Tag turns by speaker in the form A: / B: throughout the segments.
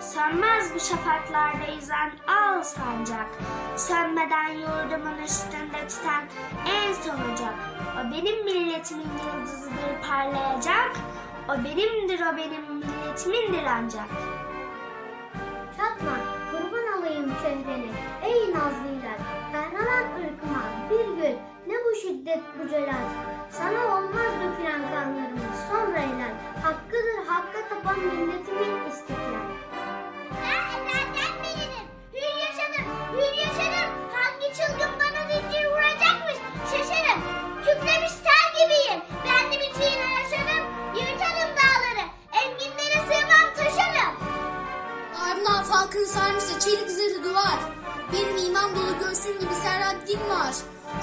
A: Sönmez bu şafaklarda yüzen al sancak. Sönmeden yurdumun üstünde tüten en son ocak. O benim milletimin yıldızıdır parlayacak. O benimdir o benim milletimindir ancak.
B: Çatma, kurban olayım çehreni. Ey nazlı hilal, kahraman ırkıma bir gül. Ne bu şiddet bu celal. Sana olmaz dökülen kanlarımız sonra helal. Hakkıdır hakka tapan milletimin
C: Ardından falkın sarmışsa çelik zırhlı duvar. Benim iman dolu göğsüm gibi serhaddin var.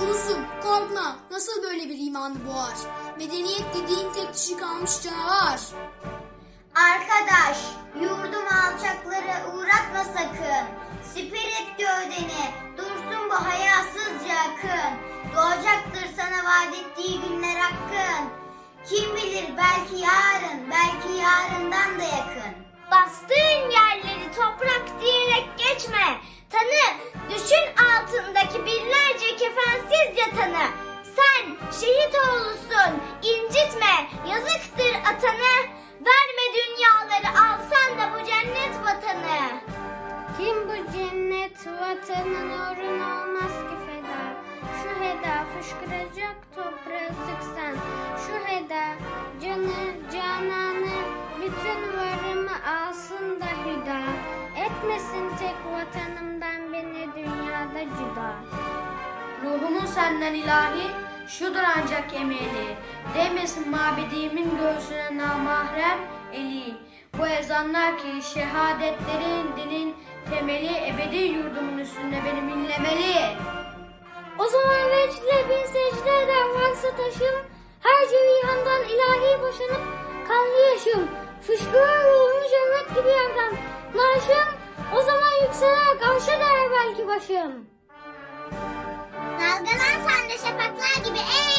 C: Ulusum korkma nasıl böyle bir imanı boğar. Medeniyet dediğin tek dişi kalmış canavar.
B: Arkadaş, yurdum alçakları uğratma sakın. Spirit gövdeni, dursun bu hayasızca akın. Doğacaktır sana vaat ettiği günler hakkın. Kim bilir belki yarın, belki yarından da yakın. Fışkıracak toprağı sıksan. Şu heda canı cananı bütün varımı alsın da hüda. Etmesin tek vatanımdan beni dünyada cüda.
C: Ruhumun senden ilahi şudur ancak emeli. Değmesin mabedimin göğsüne namahrem eli. Bu ezanlar ki şehadetlerin dilin temeli ebedi yurdumun üstünde benim inlemeli.
B: Taşım, her cevihandan ilahi boşanıp kanlı yaşım, fışkırır ruhumu cennet gibi yandan. Narşım, o zaman yükselerek arşa değer belki başım. Dalgalan sen de şafaklar gibi ey